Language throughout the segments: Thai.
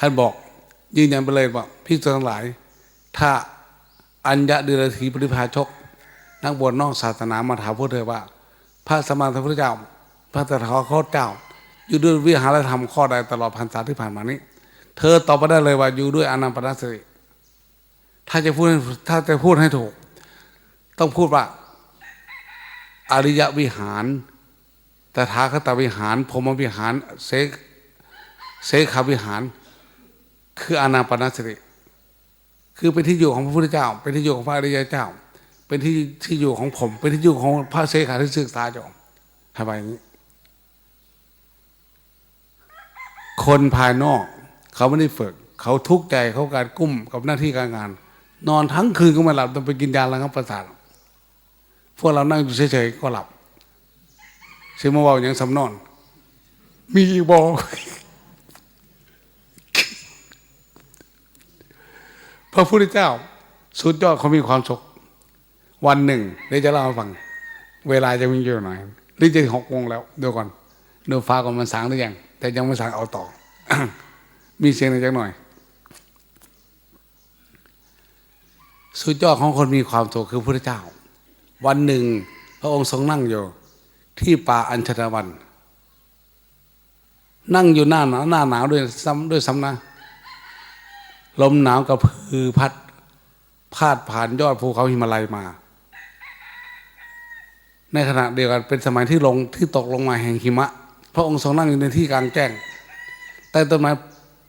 ท่านบอกยืนยันไปเลยว่าพิจารทั้งหลาย ถ้าอัญญะเดรธีปริพาชก นักบวชนอกศาสนามาถามพวกเธอว่า พระสมมาสัมพุทธเจ้า พระตถาคตเจ้า อยู่ด้วยวิหารธรรมข้อใดตลอดพรรษาที่ผ่านมานี้ เธอตอบมาได้เลยว่าอยู่ด้วยอนันตปนัสสติถ้าจะพูดถ้าจะพูดให้ถูก ต้องพูดว่า อริยวิหารตถาคตวิหารพรมวิหารเสกเสขวิหาร คืออานาปานสติ คือเป็นที่อยู่ของพระพุทธเจ้า เป็นที่อยู่ของพระอริยเจ้า เป็นที่ที่อยู่ของผม เป็นที่อยู่ของพระเสขาที่ศึกษาจบทำไมอย่างนี้ คนภายนอก เขาไม่ได้ฝึก เขาทุกข์ใจเขาการกุ้มกับหน้าที่การงาน นอนทั้งคืนก็ไม่หลับต้องไปกินยาระงับประสาทพวกเรานั่งอยู่เฉยๆก็หลับซึ่งมาบอกอย่างสำนอน มีบอก พระพุทธเจ้า สุดยอดเขามีความสุข วันหนึ่งเดี๋ยวจะเล่าให้ฟัง เวลาจะวิ่งอยู่หน่อยหรือจะหกโมงแล้วเดี๋ยวก่อนเดูฟ้าก่อนมันสางหรือยังแต่ยังไม่สางเอาต่อ มีเสียงหนึ่งจักหน่อย สุดยอดของคนมีความสุขคือพระพุทธเจ้า วันหนึ่ง พระองค์ทรงนั่งอยู่ ที่ป่าอัญชนวันนั่งอยู่หน้าหนาวหน้าหนาวด้วยซ้ำด้วยซ้ำนะ ลมหนาวกระพือพัดพาดผ่านยอดภูเขาหิมาลัยมา ในขณะเดียวกันเป็นสมัยที่ลงที่ตกลงมาแห่งหิมะ พระองค์ทรงนั่งอยู่ในที่กลางแจ้งใต้ต้นไม้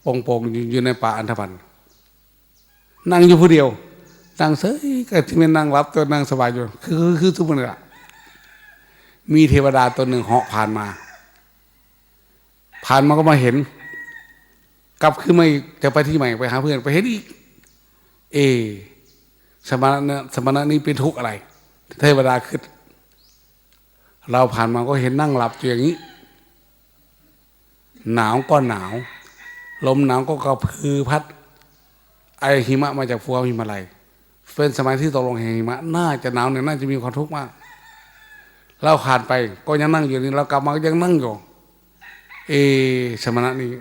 โป่งๆอยู่อยู่ในป่าอันธพรรณนั่งอยู่ผู้เดียวนั่งเฉยก็ที่มันนั่งรับตัวนั่งสบายอยู่คือคือทุกคนละมีเทวดาตัวหนึ่งเหาะผ่านมา ผ่านมาก็มาเห็น กลับขึ้นมาอีกจะไปที่ใหม่ไปหาเพื่อนไปเห็นอีก เอ สมณะสมณะนี้เป็นทุกข์อะไร เทวดาขึ้น เราผ่านมาก็เห็นนั่งหลับอยู่อย่างนี้ หนาวก็หนาว ลมหนาวก็กระพือพัด ไอหิมะมาจากภูเขาหิมาลัยเป็นสมัยที่ตกลงแห่งหิมะ น่าจะหนาวเนี่ยน่าจะมีความทุกข์มาก เราขาดไปก็ยังนั่งอยู่นี่เรากลับมาก็ยังนั่งอยู่ เอ สมณะนี้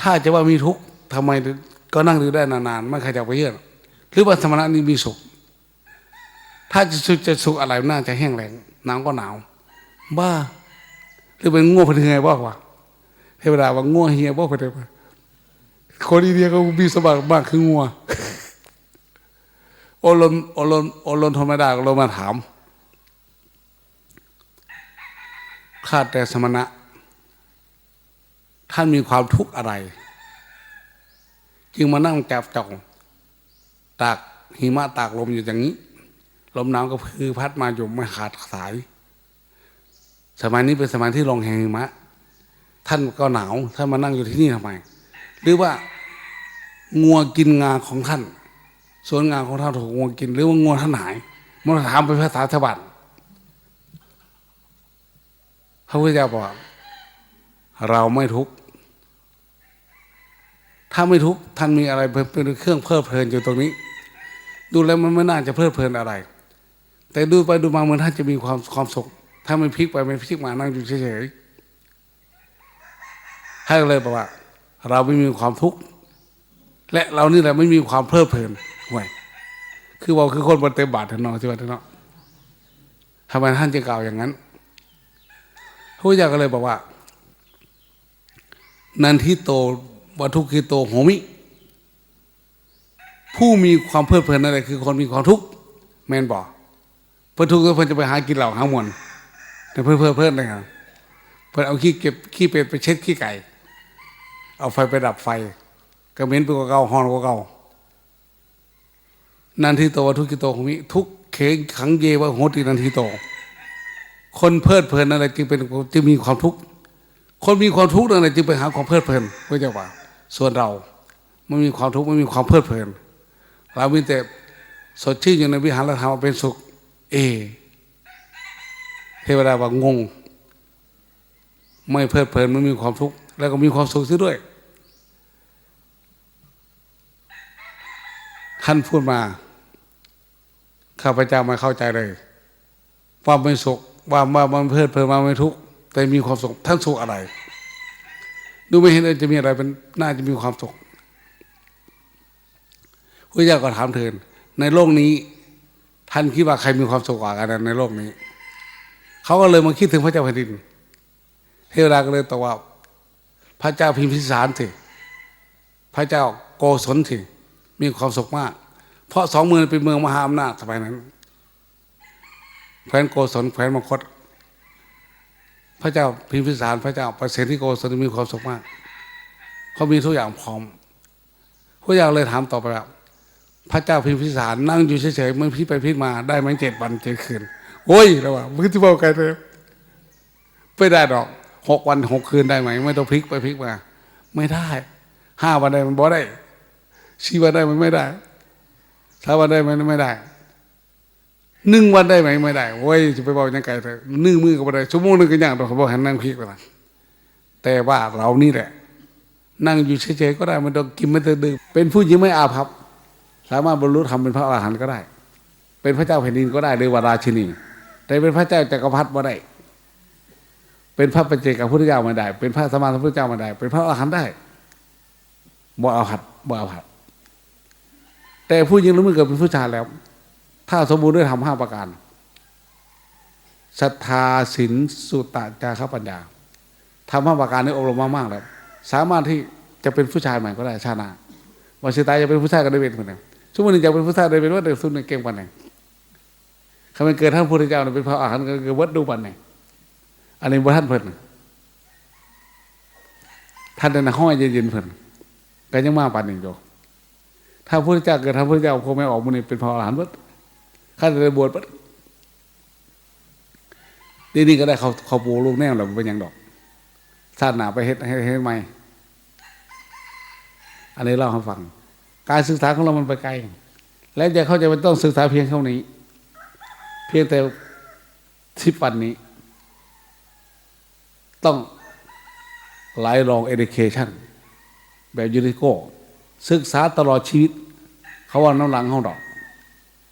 ถ้าจะว่ามีทุกข์ทำไมก็นั่งดูได้นานๆไม่ใครจะไปเยื่อนหรือว่าสมณะนี้มีสุข ถ้าจะสุขจะสุขอะไรน่าจะแห้งแล้งหนาวก็หนาว บ้า หรือเป็นง่วงเป็นไงบ้าวะเทวดาว่าง่วงเฮียบ้าไปเลยคนอินเดียก็มีสมบัติมากคือง่วงโอรนโอรนโอรนธรรมดาก็ลงมาถามข้าแต่สมณะ ท่านมีความทุกข์อะไร จึงมานั่งจับจองตากหิมะตากลมอยู่อย่างนี้ ลมหนาวก็คือพัดมาอยู่ไม่ขาดสาย สมัยนี้เป็นสมัยที่ลงแห่งหิมะ ท่านก็หนาวท่านมานั่งอยู่ที่นี่ทำไม หรือว่างัวกินงาของท่านส่วนงาของท่านถูกงัวกิน หรือว่างัวท่านหายมันถามเป็นภาษาชาวบ้านพระพุทธเจ้าบอกเราไม่ทุกข์ ถ้าไม่ทุกข์ท่านมีอะไรเป็นเครื่องเพลิดเพลินอยู่ตรงนี้ ดูแล้วมันไม่น่าจะเพลิดเพลินอะไร แต่ดูไปดูมาเหมือนท่านจะมีความความสุข ถ้ามันพลิกไปมันพลิกมานั่งอยู่เฉยๆท่านก็เลยบอกว่า เราไม่มีความทุกข์และเรานี่แหละไม่มีความเพลิดเพลินห่วยคือบอกคือคนบนเต็มบาทเถอะเนาะใช่ไหมเถอนาะทำไมท่านจึงกล่าวอย่างนั้นพระพุทธเจ้าก็เลยบอกว่า นันทิโต วัตถุกิโตโหมิ ผู้มีความเพลิดเพลินอะไรคือคนมีความทุกข์แมนบอกเพื่อทุกข์เพื่อจะไปหากินเหล่าหามวลแต่เพื่อเพื่อเพื่อนเลยครับเพื่อเอาขี้เก็บขี้เป็ดไปเช็ดขี้ไก่ เอาไฟไปดับไฟกระเหม็นไปกว่าเก่าหอนกว่าเก่านันทิโตวัตถุกิโตโหมิทุกเขงขังเยวะโหตินันทิโต คนเพลิดเพลินอะไรจึงเป็นจึงมีความทุกข์คนมีความทุกข์อะไรจึงไปหาความเพลิดเพลินพระเจ้าว่า ส่วนเราไม่มีความทุกข์ไม่มีความเพลิดเพลิน เรามีแต่สดชื่นอยู่ในวิหารธรรมเป็นสุข เอ เทวดาว่างง ไม่เพลิดเพลินไม่มีความทุกข์แล้วก็มีความสุขซะด้วย ท่านพูดมาข้าพเจ้าไม่เข้าใจเลย ว่าไม่สุขว่าว่ามันเพลิดเพลินมาไม่ทุกข์แต่มีความสุขท่านสุขอะไร ดูไม่เห็นเลยจะมีอะไรเป็นน่าจะมีความสุขพระเจ้าก็ถามเถินในโลกนี้ ท่านคิดว่าใครมีความสุขกว่ากันในโลกนี้ เขาก็เลยมาคิดถึงพระเจ้าแผ่นดิน เทวดาก็เลยตอบว่า พระเจ้าพิมพิสารสิพระเจ้าโกศลสิมีความสุขมาก เพราะสองเมืองเป็นเมืองมหาอำนาจสมัยนั้นแคว้นโกศลแคว้นมคต พระเจ้าพิมพิสารพระเจ้าประเสริฐที่โกศลมีความสุขมากเขามีทุกอย่างพร้อมพระเจ้าเลยถามต่อไปว่าพระเจ้าพิมพิสารนั่งอยู่เฉยๆมันพลิกไปพลิกมาได้ไหมเจ็ดวันเจ็ดคืนโอ้ยแล้วว่ามึงจะบอกใครเลยไม่ได้ดอกหกวันหกคืนได้ไหมไม่ต้องพลิกไปพลิกมา ไม่ได้ห้าวันได้มันบ่ได้สี่วันได้มันไม่ได้สามวันได้มันไม่ได้ นึ่งวันได้ไหมไม่ได้โอ้ยจะไปบอกยังไงเถอะนึ่งมือก็ไม่ได้ชั่วโมงนึงก็ยังดอกเขาบอกห้นั่งพลิกไปละแต่ว่าเรานี่แหละ นั่งอยู่เฉยๆก็ได้ไม่ต้องกินไม่ต้องดื่มเป็นผู้หญิงไม่อาภัพสามารถบรรลุธรรมเป็นพระอรหันต์ก็ได้ เป็นพระเจ้าแผ่นดินก็ได้หรือวาราชินี แต่เป็นพระเจ้าจักรพรรดิไม่ได้ เป็นพระปัจเจกพุทธเจ้าม่ได้ เป็นพระสมมาสัมพุทธเจ้าม่ได้ เป็นพระอรหันต์ได้บ่เอาหัดบ่เอาหัดแต่ผู้หญิงรู้มือเกิดเป็นผู้ชายแล้ว ถ้าสมบูรณ์ด้วยธรรมห้าประการศรัทธาศีลสุตตะจาระปัญญาทำห้าประการนี้อบรมมากๆแล้วสามารถที่จะเป็นผู้ชายใหม่ก็ได้ชาติหนาวันสุดท้ายจะเป็นผู้ชายก็ได้เป็นคนหนึ่งชั่วโมงหนึ่งจะเป็นผู้ชายได้เป็นว่าเด็กสุดหนึ่งเก่งปันหนึ่งคำเป็นเกิดท่านพุทธเจ้าเป็นพระอาหารก็คือวัดดูปันหนึ่งอันนี้บ่ท่านเพิ่นท่านในห้อยเย็นๆเพิ่นก็ยังมาปันหนึ่งโยถ้าพระพุทธเจ้าเกิดท่านพระพุทธเจ้าคงไม่ออกมันนี่เป็นพระอรหันต์วัด ข้าจะได้บวชวัดดีนี่ก็ได้เขาเขาปูลูกแน่แล้วเป็นยังดอกชาติหนาไปเฮ็ดให้เฮ็ดใหม่อันนี้เล่าให้ฟัง การศึกษาของเรามันไปไกล แล้วจะเข้าใจว่าต้องศึกษาเพียงเท่านี้ เพียงแต่สิบวันนี้ ต้องไลฟ์ลอง education แบบยูนิโกศึกษาตลอดชีวิต เขาว่าน้ำหลังห้องดอก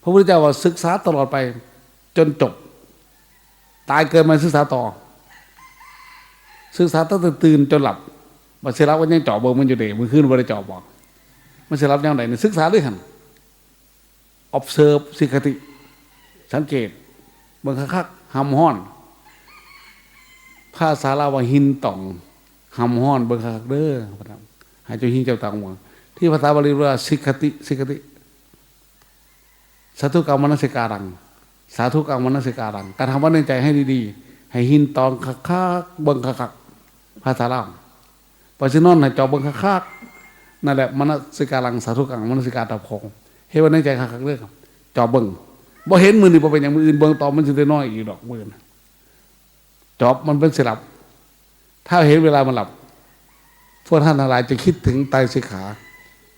พระพุทธเจ้าว่าศึกษาตลอดไป จนจบ ตายเกินมาศึกษาต่อ ศึกษาตั้งแต่ตื่นจนหลับมาเสียรับว่ายังจาะเบอร์มันอยู่เด็มันขึ้นบริจาะบอก มันเสียรับยังไงศึกษาด้วยกัน observe สิกติ สังเกตเบิ่งคักหำห้อนภาษาลาวหินต่องหำห้อนเบิ่งคักเด้อพระธรรมให้เจ้าหินเจ้าตังหวังที่ภาษาบาลีว่าสิกติสิกติ สาธุกรรมมนสิการัง สาธุกรรมมนสิการัง การทำว่าในใจให้ดีๆ ให้หินตองคักๆเบิ่งคักๆภาษาลาวปะชินอนให้จอบเบิ่งคักๆนั่นแหละมนสิการังสาธุกรรมมนสิการตะพงเฮ็ดว่าในใจคักๆเด้อครับจอบเบิ่งบ่เห็นมือนี่บ่เป็นอย่างมืออื่นเบิ่งตอมันสิได้น้อยอีกดอกมือนจอบมันเป็นสลับ ถ้าเห็นเวลามันหลับพวกท่านทั้งหลายจะคิดถึงไตสิขา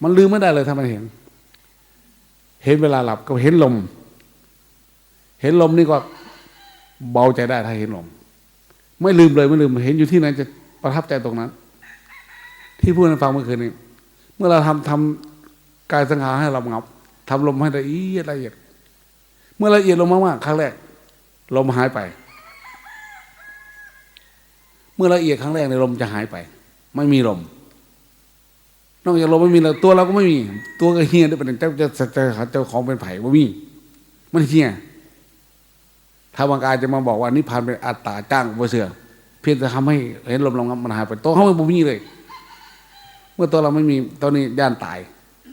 มันลืมไม่ได้เลยถ้ามันเห็น เห็นเวลาหลับก็เห็นลม เห็นลมนี่ก็เบาใจได้ถ้าเห็นลม ไม่ลืมเลยไม่ลืม เห็นอยู่ที่ไหนจะประทับใจตรงนั้น ที่พูดให้ฟังเมื่อคืนนี้ เมื่อเราทำทำกายสังขารให้เรางับทำลมให้ละเอียดละเอียด เมื่อละเอียดลงมากๆครั้งแรกลมหายไป เมื่อละเอียดครั้งแรกในลมจะหายไป ไม่มีลม นอกจากลมไม่มีแล้วตัวเราก็ไม่มี ตัวก็เฮียด้เป็นเจ้าจะจะเจ้าของเป็นไผ่ว่ามีมันเฮียถ้าบางกายจะมาบอกว่านิพพานเป็นอัตตาจ้างบ่เสือ เพียงแต่ทำให้เห็นลมลงมันหายไปตัวเขาไม่มีเลย เมื่อตัวเราไม่มีตอนนี้ย่านตาย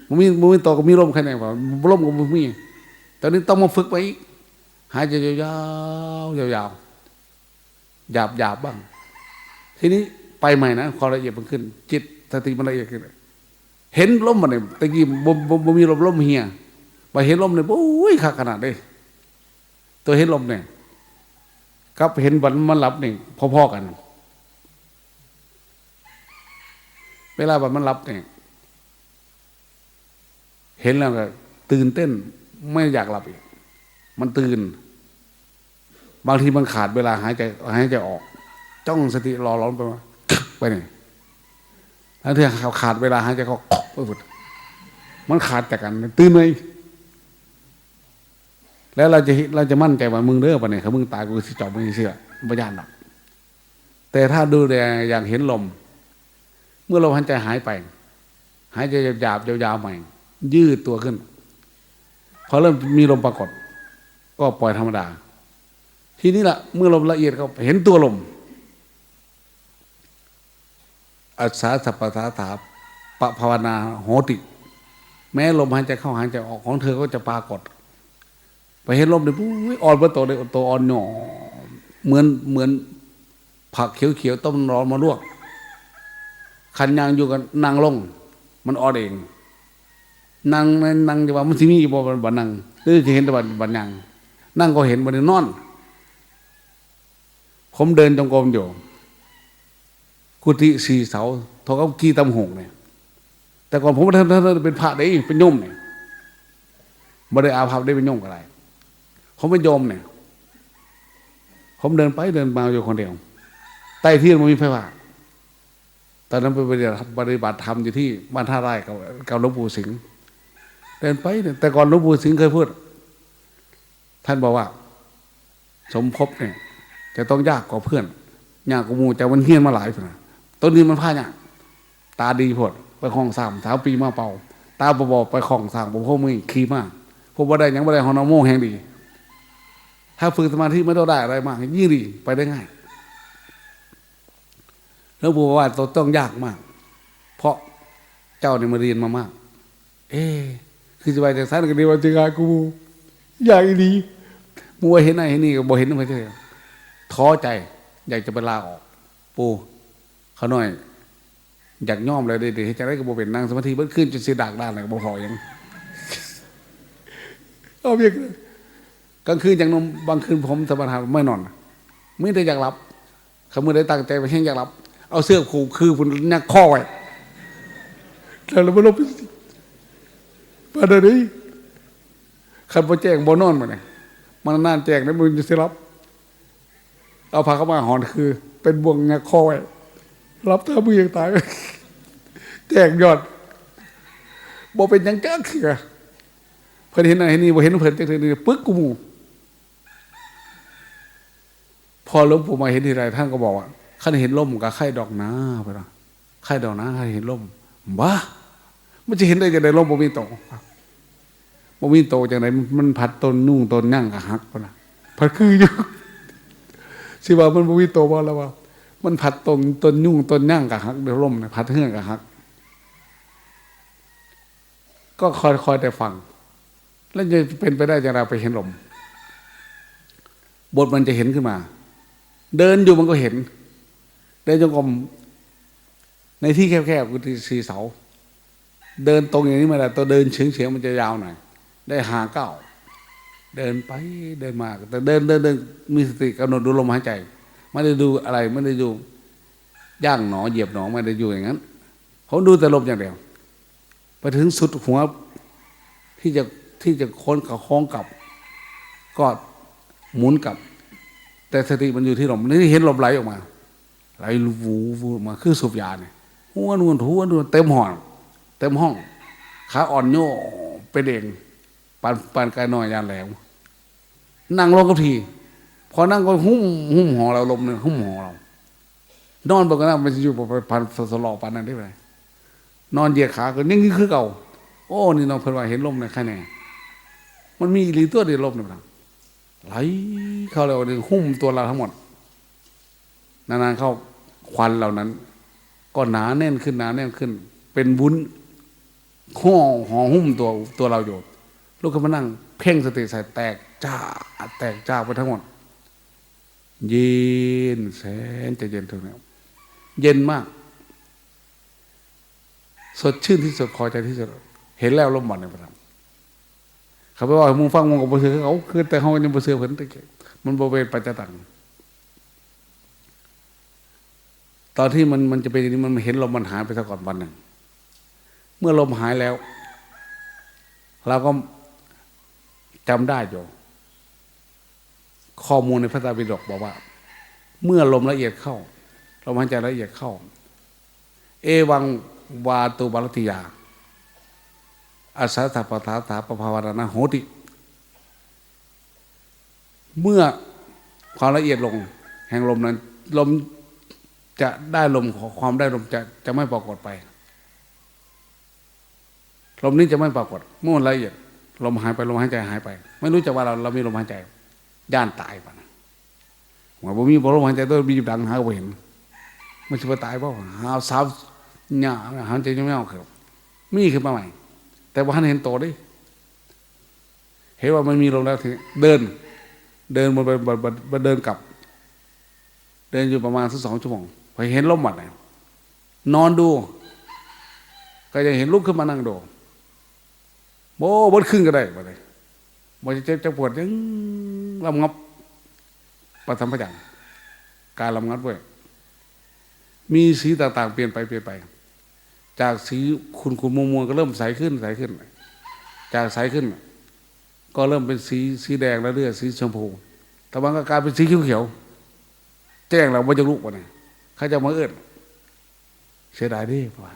มันมีมันมีตัวก็มีลมแค่ไหนวะลมก็ไม่มีตอนนี้ต้องมาฝึกไปอีกหายใจยาวยาวๆหยาบหยาบบ้าง ทีนี้ไปใหม่นะความละเอียดมันขึ้น จิตสติมันละเอียดขึ้น เห็นลมมันเนี่ยตะกี้บ่บ่บ่มีลมลมเฮียไปเห็นลมเนี่ยโอ้ยขาขนาดเลยตัวเห็นลมเนี่ยกับเห็นวันมันหลับเนี่ยพอๆกัน เวลาวันมันหลับเนี่ยเห็นแล้วก็ตื่นเต้นไม่อยากหลับอีกมันตื่น บางทีมันขาดเวลาหายใจหายใจออก จ้องสติรอร้อนไปมาไปเนี่ยแล้วที่ขาขาดเวลาหายใจก็ไป หมดมันขาดจากกัน ตื่นไหมแล้วเราจะเราจะมั่นใจว่ามึงเด้อปะเนี่ยเขามึงตายกูสิจอบมึงเชื่อพยานหรอกแต่ถ้าดูแลอย่างเห็นลม เมื่อลมหายใจหายไป หายใจหยาบยาวๆใหม่ ยืดตัวขึ้น พอเริ่มมีลมปรากฏ ก็ปล่อยธรรมดา ทีนี้ละเมื่อลมละเอียดเขาเห็นตัวลมอัศสาสัพพะทาถา ปภาวนาโหติ แม้ลมหายใจเข้าหายใจออกของเธอก็จะปรากฏ ไปเห็นลมเลยปุ๊ยอ่อนเบอร์โตเลยตัวอ่อนหนอเหมือนเหมือนผักเขียวๆต้มร้อนมาลวกขันยางอยู่กันนางลง มันอ่อนเองนางนางจะว่ามันสิมีบ่บันนางหรือจะเห็นแต่บันบันนางนั่งก็เห็นบันนอน ผมเดินจงกรมอยู่กุฏิสี่เสาทอเขากี่ตำหงเนี่ย แต่ก่อนผมท่านท่านเป็นพระได้เป็นโยมเนี่ยบ่ได้อาภัพได้เป็นโยมอะไรผมเป็นโยมเนี่ย ผมเดินไปเดินมาอยู่คนเดียวใต้ที่มันมีไฟฟ้าตอนนั้นไปปฏิบัติปฏิบัติธรรมอยู่ที่บ้านท่าไร่กับกับหลวงปู่สิงห์เดินไปเนี่ยแต่ก่อนหลวงปู่สิงห์เคยพูด ท่านบอกว่า สมภพเนี่ย จะต้องยากกว่าเพื่อนยากกว่ามูแต่มันเฮี้ยนมาหลายปีนะต้นนี้มันพลาดเนี่ยตาดีพด ไปคลองสามเท้าปีมาเป่า ตาบอบไปคลองสามผมพ่อมือขี่มากพวกบ่ได้ยังบ่ได้ฮอนอโมแห่งดี ถ้าฝึกสมาธิไม่ต้องได้อะไรมาก ยิ่งดีไปได้ง่าย แล้วบอกว่าตัวต้องยากมาก เพราะเจ้าเนี่ยมาเรียนมามาก เอ๊คือจะไปจากสั้นกันดีว่าจะกากูอยากดีมัวเห็นอะไรเห็นนี่ก็บ่เห็นไม่ใช่ท้อใจ อยากจะไปลาออก ปูเขาหน่อย อยากย่อมเลยเดี๋ยวจะได้ก็บ่เป็นนั่งสมาธิเบิ้ขึ้นจนเสียดากด้านเลยก็บ่พอยังเอาเพียงกลางคืนอย่างนมบางคืนผมสมาธิไม่นอนไม่ได้อยากรับเขาเมื่อได้ตั้งใจไปแห้งอยากรับ เอาเสื้อผูกคือคุณนักข้อไว้แต่เราไม่ลบประเดี๋ยวนี้ขันพอแจ้งบนอนมาเนี่ยมันนานแจ้งแล้วมึงจะเสียรับ เอาพาเข้ามาหอนคือ เป็นบ่วงนักข้อไว้ รับถ้ามืออยังตายแจ้งยอดบ่เป็นยังจ้าคือเพิ่นเห็นอะไรนี่บ่เห็นเพิ่นจังซี่ปึ๊กกูมูพอหลวงปู่มาเห็นทีไรท่านก็บอกว่าขันเห็นล่มกับไข่ดอกนาไปละไข่ดอกนาใครเห็นล่มบ้ามันจะเห็นได้จากไหนล่มบ่มีโตบ่มีโตจากไหนมันพัดต้นนุ่งต้นยั่งกับหักไปละพัดคืออยู่สิว่ามันบ่มีโตบ่แล้วว่า มันพัดต้นต้นยุ่งต้นยั่งกับหักเดี๋ยวล่มเนี่ยพัดเฮือกกับหัก ก็คอยคอยแต่ฟัง แล้วจะเป็นไปได้อย่าไปเห็นลมบทมันจะเห็นขึ้นมา เดินอยู่มันก็เห็นเดินจงกรมในที่แคบๆกุฏิสีเสา เดินตรงอย่างนี้ม่ได้ตัวเดินเฉียงๆมันจะยาวหน่อยได้หาเก้า เดินไปเดินมาแต่เดินเดินเดินมีสติกำหนดดูลมหายใจ ไม่ได้ดูอะไรไม่ได้ดูย่างหนอเหยียบหนอไม่ได้อยู่อย่างนั้นผมดูแต่ลมอย่างเดียวไปถึงสุดหัวที่จะที่จะค้นกับคล้องกลับ ก็หมุนกลับ แต่สติมันอยู่ที่ลมนี่เห็นลมไหลออกมาไหลวูวูมาคือสูบยาเนี่ยหัวนูนหัวนูนเต็มห้องเต็มห้องขาอ่อนโยเป็นเองปานปานกายน้อยยานแหลมนั่งลงกับที พอนั่งก็หุ้มหุ้มหอเราลมเนี่ยหุ้มหอเรานอนบนกันนะมันจะอยู่พันสลอปานนั้นได้ไหมนอนเหยียดขาก็นี่คือเก่าโอ้นี่น้องเพิ่นว่าเห็นลมในแค่ไหนมันมีอีหลีตัวเดียวลมเนี่ยไหลเข้าเลยว่าหุ้มตัวเราทั้งหมดนานๆเข้าควันเหล่านั้น ก็หนาแน่นขึ้นหนาแน่นขึ้น เป็นวุ้นห่อห่อหุ้มตัวตัวเราอยู่ลูกก็มานั่ง เพ่งสติใส่แตกจ้าแตกจ้าไปทั้งหมด เย็นแสนจะเย็นถึงแล้เย็นมาก สดชื่นที่สุดพอใจที่สุดเห็นแล้วลมบ่อนในประทับเขาไปว่ามึงฟังมึงกับบ่เสือเขาคือแต่เขายังบ่เสือเพิ่นตะเกียมันบ่เป็นปัจจตังตอนที่มันมันจะเป็นอย่างนี้มันเห็นลมมันหายไปซะก่อนวันหนึ่งเมื่อลมหายแล้ว เราก็จำได้อยู่ ข้อมูลในพระไตรปิฎกบอกว่า เมื่อลมละเอียดเข้าลมหายใจละเอียดเข้า เอวังวาตุบาลติยาอาสาสะปะทาถาปภาวนาโหติ เมื่อความละเอียดลง แห่งลมนั้น ลมจะได้ลมความได้ลมจะจะไม่ปรากฏไป ลมนี้จะไม่ปรากฏเมื่อละเอียด ลมหายไปลมหายใจหายไป ไม่รู้จักว่าเราเรามีลมหายใจ ย่านตายปะนะว่าบ่มีบ่ลมหายใจตัวมีดังหาเห็นมันจะไปตายเปล่าหาสาวหน้าหายใจยังไม่ออกครับมีขึ้นมาใหม่ แต่ว่าท่านเห็นโตดิเห็นว่ามันมีลมแล้วทีนี้เดิน เดินบนไปบนบนบนเดินกลับ เดินอยู่ประมาณสักสองชั่วโมงพอเห็นลมหมดเลยนอนดู ก็จะเห็นลุกขึ้นมานั่งดูโบ้บดขึ้นก็ได้ไปเลยมันจะเจ็บจะปวดยัง ลำงับปฐมพยัญชนะการลำงับด้วย มีสีต่างๆ เปลี่ยนไปเปลี่ยนไป จากสีขุ่นขุนมัวมัวก็เริ่มใสขึ้นใสขึ้น จากใสขึ้น ก็เริ่มเป็นสีสีแดงแล้วเรื่อยสีชมพูแต่บางก็กลายเป็นสีเขียวๆแจ้งเราว่าจะลุกวะเนี่ยเขาจะมาเอื้อนเสียดายดิว่า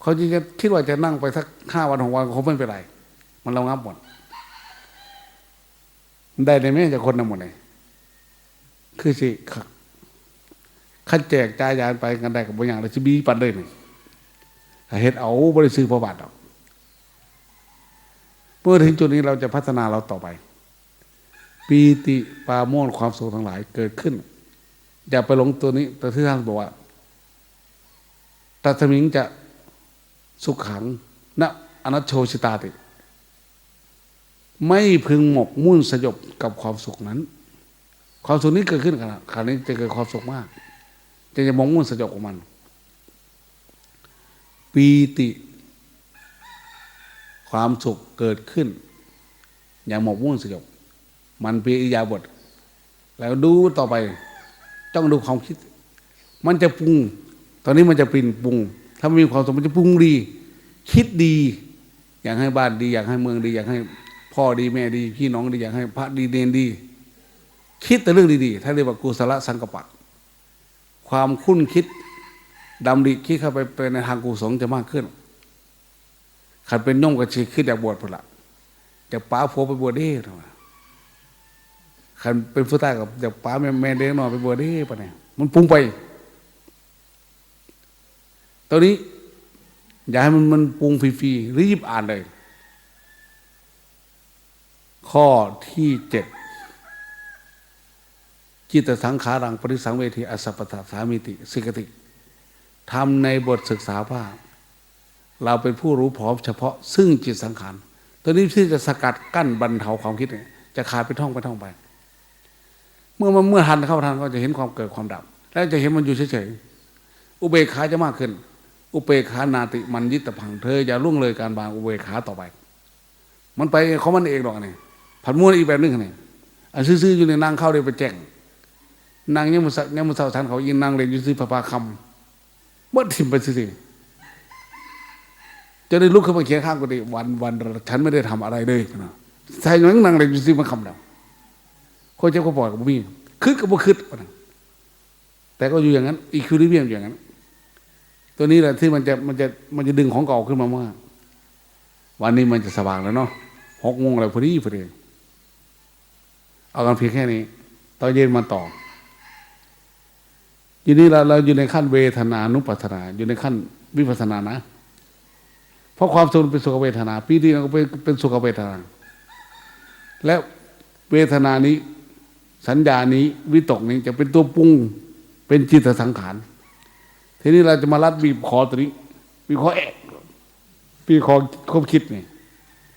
เขาจริงๆคิดว่าจะนั่งไปสักห้าวันหกวันเขาไม่เป็นไร มันเรางับหมด ได้ในแม่จากคนนั้นหมดเลยคือสิครับขั้นแจกจ่ายยานไปกันได้กับบางอย่างเราจะบีปันเลยหนึ่งเฮ็ดเอาบริสุทธิ์ประวัติออกเมื่อถึงจุดนี้เราจะพัฒนาเราต่อไป ปีติปาโมทย์ความสุขทั้งหลายเกิดขึ้น อย่าไปหลงตัวนี้ แต่ที่ท่านบอกว่าตัทมิงจะสุขขังณอนัชโชชิตาติ ไม่พึงหมกมุ่นสยบกับความสุขนั้น ความสุขนี้เกิดขึ้นขณะขณะนี้จะเกิดความสุขมาก จะจะหมกมุ่นสยบกับมัน ปีติ ความสุขเกิดขึ้น อย่างหมกมุ่นสยบมันป็นอิยาบถแล้วดูต่อไปต้องดูความคิด มันจะปรุง ตอนนี้มันจะปรินปรุง ถ้ามีความสุขมันจะปรุงดี คิดดี อยากให้บ้านดี อยากให้เมืองดี อยากให้ พ่อดีแม่ดี พี่น้องดีอยากให้พระดีเนนดี คิดแต่เรื่องดีๆท่านเรียกว่ากุศลสังกปะความคุ้นคิดดำริคิดเข้าไปไปในทางกุศลจะมากขึ้นขันเป็นย่อมกระชีขึ้นจากบวชพละจากป้าโผไปบวชเด้ทำไมขันเป็นผู้ใต้กับจากป้าแม่แม่เด้งหน่อยไปบวชเด้ปะเนี่ยมันปรุงไปตอนนี้ อย่าให้มันมันปรุงฟรีๆรีบอ่านเลย ข้อที่เจ็ดจิตสังขารังปริสังเวทีอสัพพะสามิติสิกติทำในบทศึกษาว่าเราเป็นผู้รู้พร้อมเฉพาะซึ่งจิตสังขารตัวนี้ที่จะสกัดกั้นบรรเทาความคิดเนี่ยจะขาดไปท่องไปท่องไป เมื่อมันเมื่อทันเข้าทันก็จะเห็นความเกิดความดับ แล้วจะเห็นมันอยู่เฉยๆอุเบกขาจะมากขึ้น อุเบกขานาติมันยิตพังเธออย่าล่วงเลยการบางอุเบกขาต่อไป มันไปเขามันเองหรอกเนี่ย ผัดม้วนอีกแบบนึงเนี่ยอันซื่อๆอยู่ในนางเข้าเดี๋ยวไปแจ้งนางยังมุสยังมุสาวทันเขายินนางเรียนอยู่ที่พระพาคำเมื่อถิ่มไปสิจะได้ลุกขึ้นมาเขียนข้างกุฏิวันวันฉันไม่ได้ทำอะไรเลยนะใช่ยังนางเรียนอยู่ที่พระคำแล้วคนเจ้าก็ปล่อยกับมีคืดกับบ่คืดแต่ก็อยู่อย่างนั้น อีคิวริเบียมอย่างนั้น ตัวนี้แหละที่มันจะมันจะมันจะดึงของเก่าขึ้นมามากวันนี้มันจะสว่างแล้วเนาะหกโมงอะไรพอดีพอดี เอากันเพียงแค่นี้ตอนเย็นมาต่อยีนี้เราเราอยู่ในขั้นเวทนานุปัสนา อยู่ในขั้นวิปัสนานะ เพราะความสุขเป็นสุขเวทนาปีที่เราก็เป็นเป็นสุขเวทนา และเวทนานี้ สัญญานี้วิตกนี้จะเป็นตัวปรุงเป็นจิตสังขารทีนี้เราจะมารัดบีบคอตัวนี้บีบคอแอกบีบคอคบคิดนี่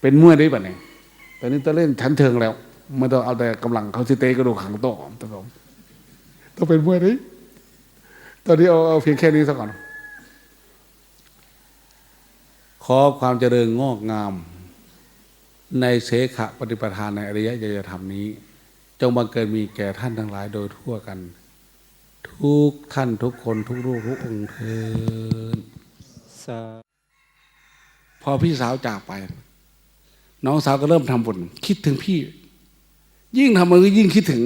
เป็นเมื่อได้ปะเนี่ยตอนนี้ต้องเล่นชั้นเชิงแล้ว ไม่ต้องเอาแต่กำลังเขาสิเตกระดูกขังโตะต้องต้องเป็นเมื่อได้ตอนนี้เอาเอาเพียงแค่นี้ซะก่อน ขอความเจริญงอกงาม ในเสขะปฏิปทานในอริยยธรรมนี้ จงบังเกิดมีแก่ท่านทั้งหลายโดยทั่วกัน ทุกท่านทุกคนทุกรูปทุกองค์เทินสาพอพี่สาวจากไป น้องสาวก็เริ่มทำบุญคิดถึงพี่ ยิ่งทำมันก็ยิ่งคิดถึง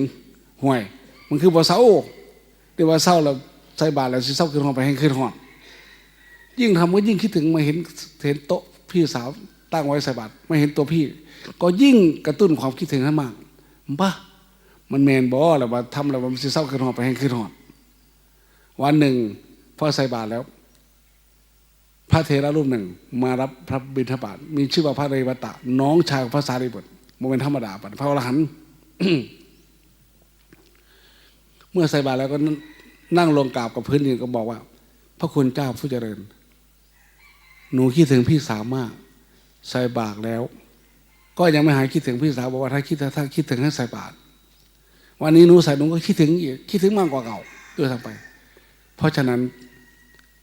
ห่วย มันคือบ่เศร้าเดี๋ยวว่าเศร้าแล้วใส่บาตรแล้วสิเศร้าขึ้นห้องไปให้ขึ้นห้องยิ่งทำก็ยิ่งคิดถึงมาเห็นเห็นโต๊ะพี่สาวตั้งไว้ใส่บาตรไม่เห็นตัวพี่ ก็ยิ่งกระตุ้นความคิดถึงให้มากบ้ามันแมนบอแล้วว่าทำแล้วมันสิเศร้าขึ้นห้องไปให้ขึ้นห้องวันหนึ่งพอใส่บาตรแล้ว พระเทระรูปหนึ่ง มารับพระบิณฑบาตมีชื่อว่าพระเรวตะ น้องชายของพระสารีบุตรโมเป็นธรรมดาปัดพระอรหันต์ เมื่อใส่บาตรแล้วก็นั่งลงกราบกับพื้นดินก็บอกว่า พระคุณเจ้าผู้เจริญ หนูคิดถึงพี่สาวมาก ใส่บาตรแล้ว ก็ยังไม่หายคิดถึงพี่สาวบอกว่าถ้าคิดถ้าคิดถึงให้ใส่บาตรวันนี้หนูใส่หนูก็คิดถึงอีกคิดถึงมากกว่าเก่าด้วยทั้งไป เพราะฉะนั้น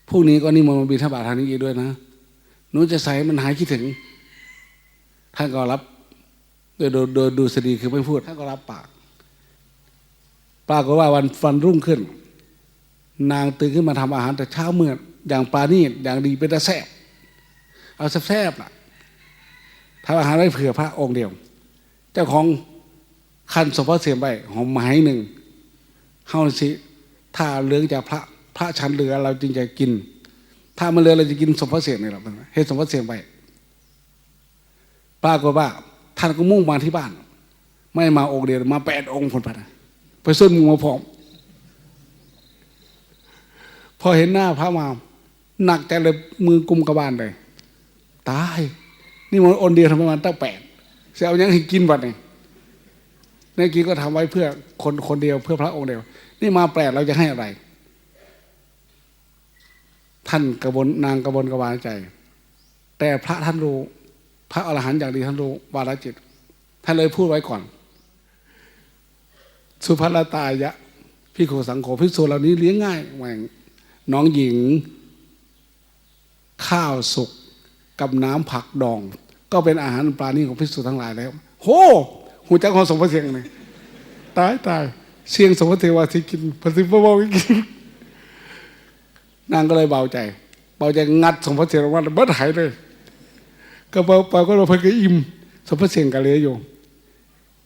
พรุ่งนี้ก็นิมนต์มาบิณฑบาตทางนี้อีกด้วยนะหนูจะใส่มันหายคิดถึงท่านก็รับ โดยโดยโดยดูสดีคือไม่พูดท่านก็รับปากปรากฏว่าวันฟันรุ่งขึ้น นางตื่นขึ้นมาทำอาหารแต่เช้าเมื่ออย่างปลาณีตอย่างดีเป็นตะแซ่บเอาแซ่บๆน่ะทำอาหารไว้เผื่อพระองค์เดียว เจ้าของคันสมพระเสียมไปหอมไม้หนึ่งเฮาสิถ้าเหลืองจากพระพระชั้นเหลือเราจึงจะกิน ถ้ามันเหลือเราจะกินสมพระเสียงนี่หรอกเฮ็ดสมพระเสียงไปปรากฏว่า ท่านก็มุ่งมาที่บ้าน ไม่มาองค์เดียวมาแปดองค์ผลพันนะไปส้นมือมาพร้อมพอเห็นหน้าพระมาหนักใจเลยมือกุมกระบาลเลย ตาย นี่มันอนเดียวทำไมมันตั้งแปดจะเอายังให้กินบัดนี่ในกี้ก็ทำไว้เพื่อคนคนเดียวเพื่อพระองค์เดียว นี่มาแปดเราจะให้อะไร ท่านกระบนนางกระบนกระวาใจ แต่พระท่านรู้ ระอรหันต์อย่างดีท่านรู้วาระจิตท่านเลยพูดไว้ก่อน สุภลตายะพี่โคสังโฆพิสูจเหล่านี้เลี้ยงง่ายแหวงน้องหญิง ข้าวสุกกับน้ำผักดอง ก็เป็นอาหารปลานี้ของพิสูจทั้งหลายแล้วโหหูจักของสมพระเสียงเลยตายตายเสียงสมพระเทวาที่กินพระสิบพระบอกกินนางก็เลยเบาใจ เบาใจงัดสมพระเสียงออกมาบิดหายเลย ก็เบาเบาก็เราเพิ่งก็อิ่มสมพระเสียงก็เลืออยู่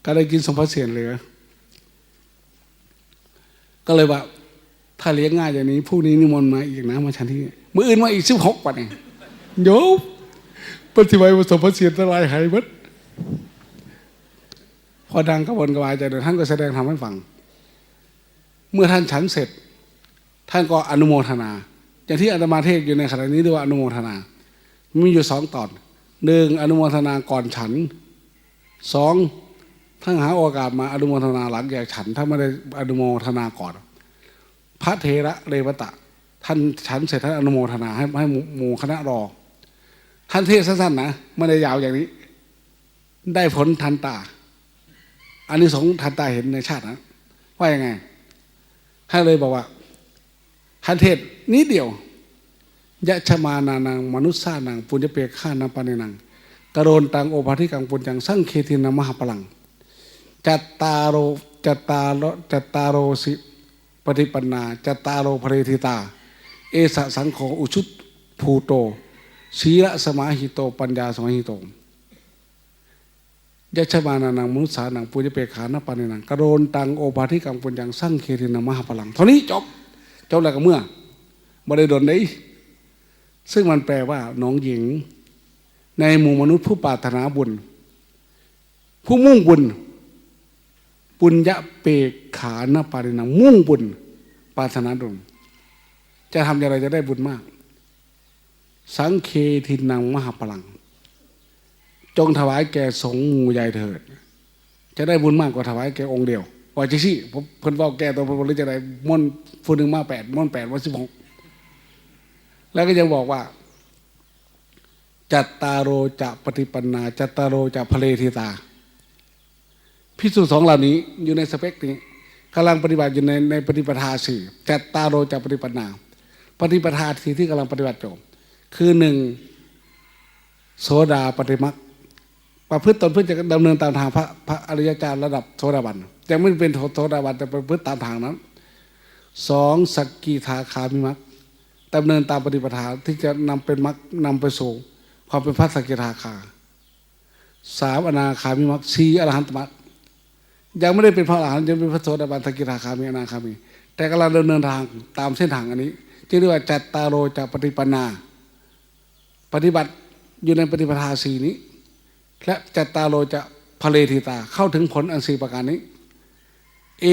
ก็เลยกินสมพระเสียงเลือก็เลยว่าถ้าเลี้ยงง่ายอย่างนี้ผู้นี้นิมนต์มาอีกนะมาชันที่มืออื่นมาอีกสิบหกปันเองโยบปฏิวัติสมพระเสียงทลายหายเบิดพอดังก็บนกวายใจเดี๋ยวท่านก็แสดงทำให้ฟัง เมื่อท่านฉันเสร็จ ท่านก็อนุโมทนา อย่างที่อาตมาเทศอยู่ในขณะนี้เรียกว่าอนุโมทนา มีอยู่สองตอน หนึ่งอนุโมทนาก่อนฉันสองท่านหาโอกาสมาอนุโมทนาหลังแก่ฉัน ถ้าไม่ได้อนุโมทนาก่อน พระเทระเรวตะ ท่านฉันเสร็จท่านอนุโมทนาให้ให้หมู่คณะรอ ท่านเทศสั้นๆนะไม่ได้ยาวอย่างนี้ ได้ผลทันตา อันนี้สองทันตาเห็นในชาตินะว่ายังไงท่านเลยบอกว่าท่านเทศนิดเดียว ยะชมานานังมนุษย์านังปุญญเปกข้านังปานินังกระโดนตังโอภาธิกังปุญจังสั่งเคทินามหาพลังจัตตาโรจัตตาโรจัตตาโรสิปฏิปันนาจัตตาโรภเรธิตา เอสะสังโฆอุชุตภูโตศีละสมาหิโตปัญญาสมาหิโตยะชมานานังมนุษย์านังปุญญเปกขานังปานินังกระโดนตังโอภาธิกังปุญจังสั่งเคทินามหาพลังเท่านี้จบจบแล้วก็เมื่อบ่ได้โดนได้ ซึ่งมันแปลว่าน้องหญิง ในหมู่มนุษย์ผู้ปรารถนาบุญ ผู้มุ่งบุญ ปุญญะเปกขาณปารินังมุ่งบุญ ปรารถนาบุญจะทำอย่างไรจะได้บุญมาก สังเคทินังมหาพลัง จงถวายแก่สงฆ์หมู่ใหญ่เถิด จะได้บุญมากกว่าถวายแก่องค์เดียวว่าจะสิผมเพิ่นบอกแก่ตัวเพิ่นจะได้ม่อนฟูนึงมาแปดม่อนแปดวันสิบหก แล้วก็ยังบอกว่า จัตตาโรจะปฏิปันนา จัตตาโรจะพเลทิตาพิสูจน์สองเหล่านี้อยู่ในสเปคนี้กำลังปฏิบัติอยู่ในในปฏิปทาสี่จัตตาโรจะปฏิปันนา ปฏิปทาสี่ที่กำลังปฏิบัติอยู่คือหนึ่งโสดาปฏิมักประพฤติตนเพื่อจะดำเนินตามทางพระพระอริยเจ้าระดับโสดาบันยังไม่เป็นโสดาบันแต่ประพฤติตามทางนั้นสองสกกีทาคามิมัก ดำเนินตามปฏิปทาที่จะนำเป็นมักนำไปสู่ความเป็นพระสกิทาคาสามอนาคามิมักสี่อรหันตมักยังไม่ได้เป็นพระอรหันต์ยังเป็นพระโสดาบันสกิทาคามีอนาคามี แต่กำลังดำเนินทางตามเส้นทางอันนี้ที่เรียกว่าจัตตาโรจะปฏิปนา ปฏิบัติอยู่ในปฏิปทาสีนี้ และจัตตาโรจะพเลทิตาเข้าถึงผลอันสี่ประการนี้ เอ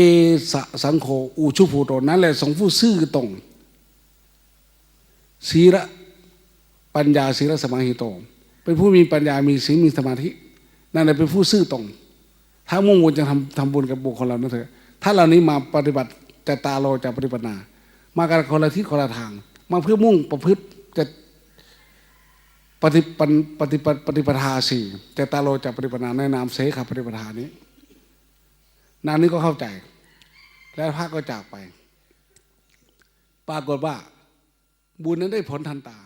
สะสังโฆอุชุภูโตนั่นแหละสงฆ์ผู้ซื่อตรง ศีระปัญญาศีระสมาหิโต เป็นผู้มีปัญญามีศีลมีสมาธินั่นแหละเป็นผู้ซื่อตรง ถ้ามุ่งบุญจะทำทำบุญกับบุคคลเหล่านั้นเถอะถ้าเหล่านี้มาปฏิบัติแต่ตาโลจะปฏิบัตินา มากันคนละที่คนละทาง มาเพื่อมุ่งประพฤติจะปฏิปันปฏิปปฏิปทาสี่แต่ตาโลจะปฏิบัตินาในนามเสขปฏิปทานี้ นางนี้ก็เข้าใจ แล้วพระก็จากไป ปรากฏว่า บุญนั้นได้ผลทันตา